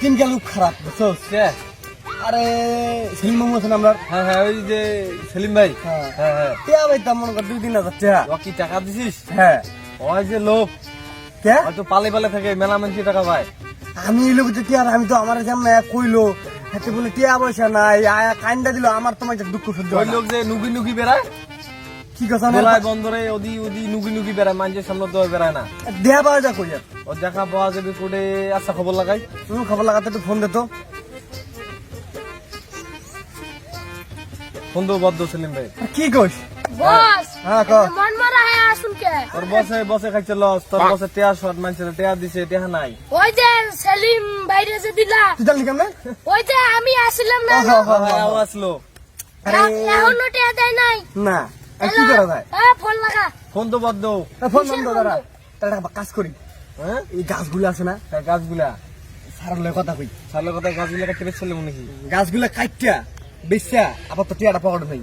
দিনকাল খুব খারাপ বুঝছ আরে সেলিম মামু আছেন আমরা হ্যাঁ হ্যাঁ ওই যে সেলিম ভাই। হ্যাঁ। হ্যাঁ হ্যাঁ। পাইতাম মনে কর দুই তিন হাজার টিয়া। কি টাকা দিছিস? হ্যাঁ। ওই যে লোক কে? হয়তো পালে পালে থাকে মেলা মানুষ টাকা পায়। আমি লোক যে টিয়া আমি তো আমার সামনে কইলো হাতে বলে টিয়া পয়সা নাই আয়া কান্দা দিল আমার তোমার দুঃখ সহ্য ওই লোক যে নুগি নুগি বেড়ায় কি কথা না বন্দরে ওদি ওদি নুগি নুগি বেড়ায় মানুষের সামনে তো বেড়ায় না। দেয়া পাওয়া যা কই ও দেখা পাওয়া যাবে কোটে আচ্ছা খবর লাগাই। তুমি খবর লাগাতে একটু ফোন দে তো। বন্ধু বদ্ধ সেলিম ভাই। কি কইস? বস হ্যাঁ ক। মন মারা হয়ে আসুন কে? তোর বসে বসে খাইছে লস তোর বসে টেয়া শট মানুষের টেয়া দিছে টেয়া নাই। ওই যে সেলিম বাইরে যে দিলা। তুই জানলি কেমনে? ওই যে আমি আসলাম না ও, হ, হ, হ, হ। ও আসলো আরে এখনও দেয় নাই? না। আর কি করা যায়? ফোন লাগা। ফোন তো বদ্ধ তা ফোন বন্ধ বন্ধ? দাঁড়া। তাহলে একটা কাজ করি। হ্যাঁ এই গাছগুলো আছে না? হ্যাঁ, গাছগুলা সারার লয় কথা কই। সালে কথা গাছগুলা কাটতে পেরেছিল মনে কি গাছগুলো কাটটা বেচা আবার তো টিয়াটা পকেট নেই।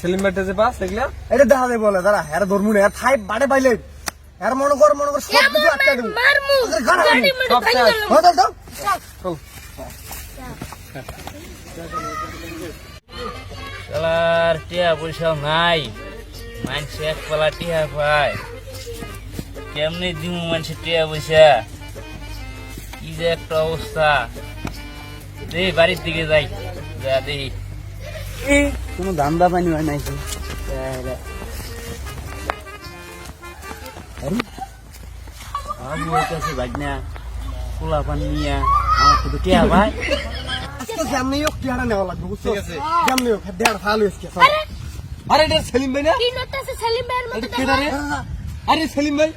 সেলিম ভাইটা যে পাস এগুলা? এটা দেখা যায় বলে দাঁড়া হ্যাঁ ধর্মু না থাই বাড়ে পাইলে আর মনে কর মনে কর সব কিছু আটকা দেবো। হ্যাঁ চল। চল। চল। টিয়া পয়সা নাই। মানুষ এক পালা টিয়া পায়। কেমনি দিমু মানুষের টিয়া পয়সা? কি যে একটা অবস্থা। দেই বাড়ির দিকে যাই। যা দেই কোনো ধান্দা পানি হয় নাই ভাগনা পোলা পান নিয়া আমার শুধু টিয়া ভাই আজকে কেমনি হোক টিয়াটা নেওয়া লাগবে বুঝছ? কেমনি হোক দেড় আরে এটা সেলিম ভাই না? কি নতেছে সেলিম ভাইয়ের মতো কেডা রে? আরে সেলিম ভাই।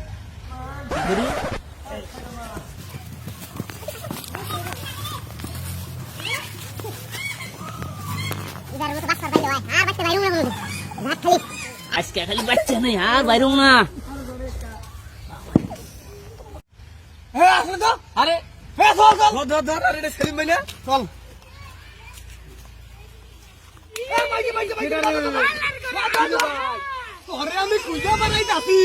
আজকে খালি বাচ্চা নেই আর বাইরেও না। হ্যাঁ আসলে তো। আরে হ্যাঁ চল চল। ধর ধর ধর। আরে এটা সেলিম ভাই না? চল। কেডা রে? আরে আমি কুইজা বানাই যাচ্ছি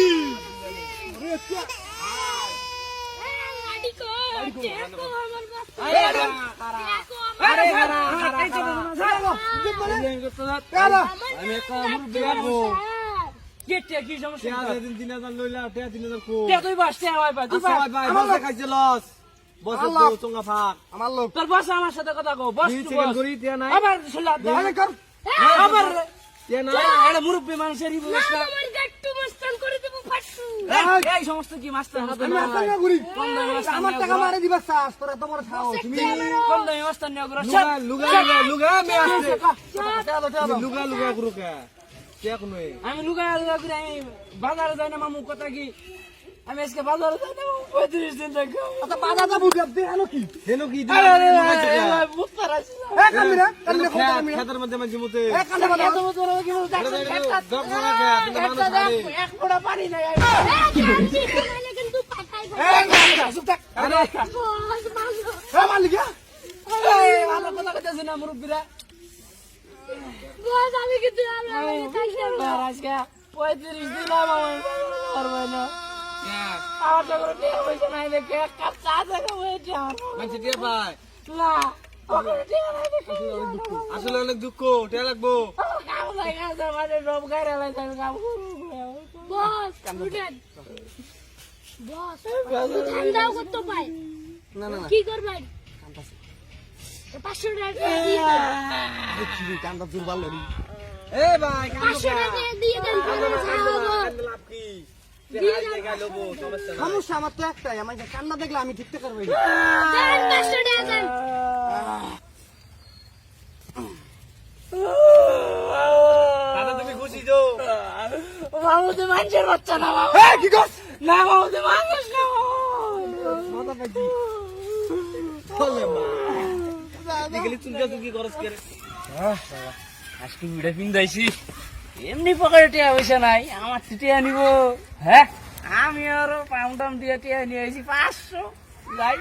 আমার লোক। তোর বস আমার সাথে কথা কো বস আবার এটা মুরব্বী মানুষের না, আমার গাট্টু মস্তান করে দেবো ফাটু এই সমস্ত কি মাস্টার আমি না আমার টাকা। মারে দিবা চাস তোরা তোমার খাও তুমি কম দামি মাস্টার নিয়ে ঘোরা। লুগা লুগা লুগা লুগা আসছে। চলো লুগা লুগা করু আমি করে আমি বাজারে যাই না মামু কথা কি? আমি আজকে বাজারে যাই না পঁয়ত্রিশ দিন দেখো আচ্ছা বাধা যাব দে আনো কি? হেনো কি খেতের মধ্যে মাঝে মধ্যে এক ফোঁটা পানি নাই। মুরব্বিরা। আজকে পঁয়ত্রিশ দিন আমার পারবে না আমার তো কোনো টিয়া পয়সা নাই দেখে এক কাপ চা থেকে হয়েছে আমার মানুষ পায় না ওখানে টিয়া নাই দেখে আসলে অনেক দুঃখ। টেয়া লাগবো। কি করবেন? পাঁচশো টাকা দিয়ে দেন। সমস্যা আমার তো একটাই আমার কান্না দেখলে আমি ঠিকতে পারব দেন পাঁচশো টাকা দেন দাদা তুমি খুশি তো? মামুতে মানুষের বাচ্চা না মামু কি কর না মামুতে মানুষ না মাথা পাইছি। বলে মা। দেখলি চুলকা চুলকি খরচ করে আজকে বিড়ে পিন্দাইছি এমনি পকেটে টিয়া পয়সা নাই আমার টিয়া নিব। হ্যাঁ? আমি আরও পাউন্ডাম দিয়ে টিয়া নিয়ে আসি পাঁচশো। যাই।